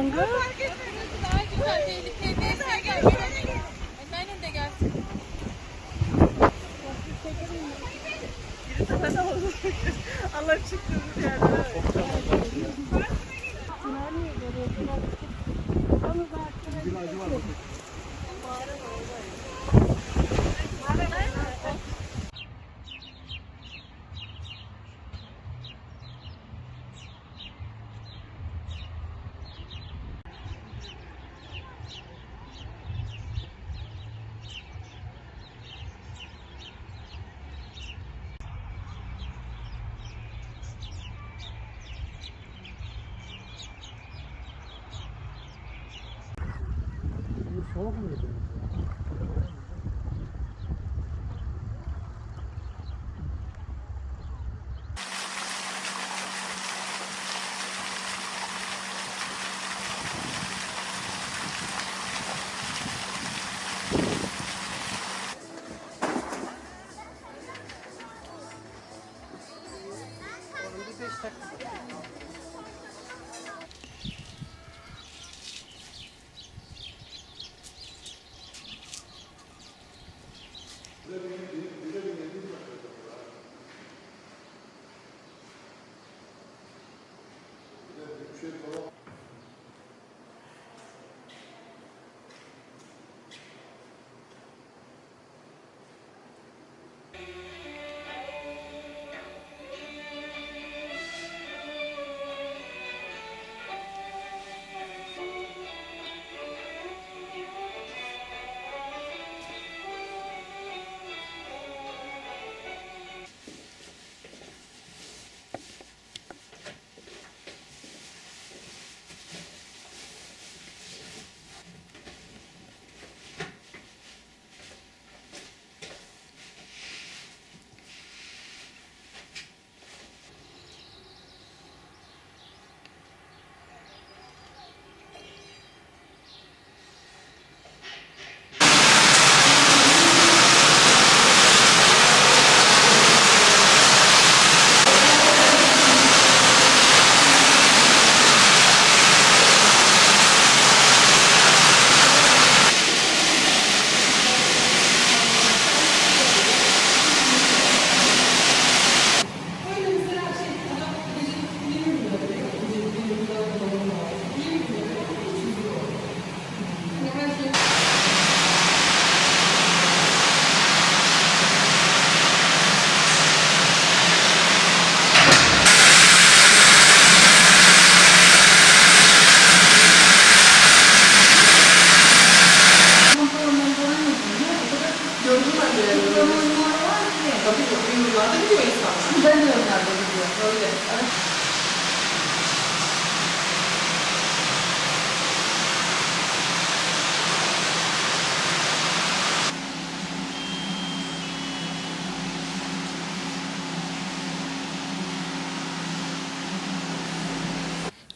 வாங்க 소금이 들어있어요. 안 되는 게 왜 있어? 안 되는 게안 되는 게 여기.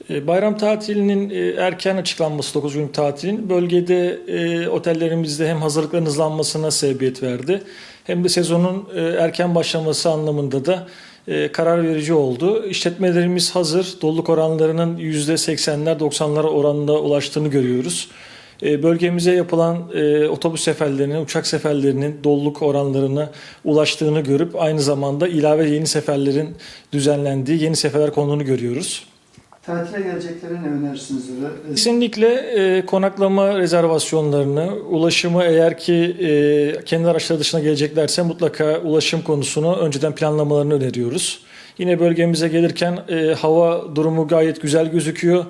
Bayram tatilinin e, erken açıklanması 9 gün tatilin bölgede e, otellerimizde hem hazırlıkların hızlanmasına sebebiyet verdi hem de sezonun e, erken başlaması anlamında da e, karar verici oldu. İşletmelerimiz hazır. Doluluk oranlarının %80'ler 90'lara oranında ulaştığını görüyoruz. E, Bölgemize yapılan e, otobüs seferlerinin, uçak seferlerinin doluluk oranlarına ulaştığını görüp aynı zamanda ilave yeni seferlerin düzenlendiği, yeni seferler konduğunu görüyoruz. Tatile geleceklere ne önerirsiniz? Kesinlikle e, konaklama rezervasyonlarını, ulaşımı eğer ki e, kendi araçları dışına geleceklerse mutlaka ulaşım konusunu önceden planlamalarını öneriyoruz. Yine bölgemize gelirken e, hava durumu gayet güzel gözüküyor.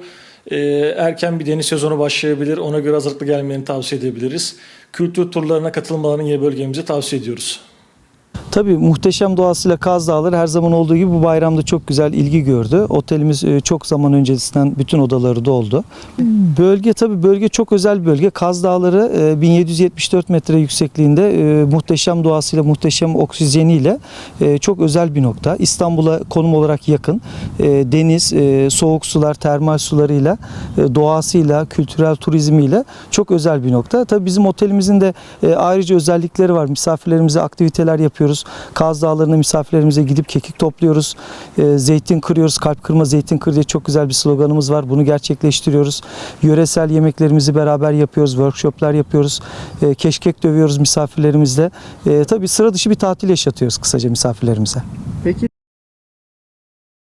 E, erken bir deniz sezonu başlayabilir. Ona göre hazırlıklı gelmelerini tavsiye edebiliriz. Kültür turlarına katılmalarını yine bölgemize tavsiye ediyoruz. Tabii muhteşem doğasıyla Kaz Dağları her zaman olduğu gibi bu bayramda çok güzel ilgi gördü. Otelimiz e, çok zaman öncesinden bütün odaları doldu. Bölge tabii bölge çok özel bir bölge. Kaz Dağları e, 1774 metre yüksekliğinde e, muhteşem doğasıyla, muhteşem oksijeniyle e, çok özel bir nokta. İstanbul'a konum olarak yakın. E, Deniz, e, soğuk sular, termal sularıyla, e, doğasıyla, kültürel turizmiyle çok özel bir nokta. Tabii bizim otelimizin de e, ayrıca özellikleri var. Misafirlerimize aktiviteler yapıyoruz. Kaz Dağları'na misafirlerimize gidip kekik topluyoruz. E, zeytin kırıyoruz. Kalp kırma zeytin kır diye çok güzel bir sloganımız var. Bunu gerçekleştiriyoruz. Yöresel yemeklerimizi beraber yapıyoruz. Workshoplar yapıyoruz. E, keşkek dövüyoruz misafirlerimizle. E, tabii sıra dışı bir tatil yaşatıyoruz kısaca misafirlerimize. Peki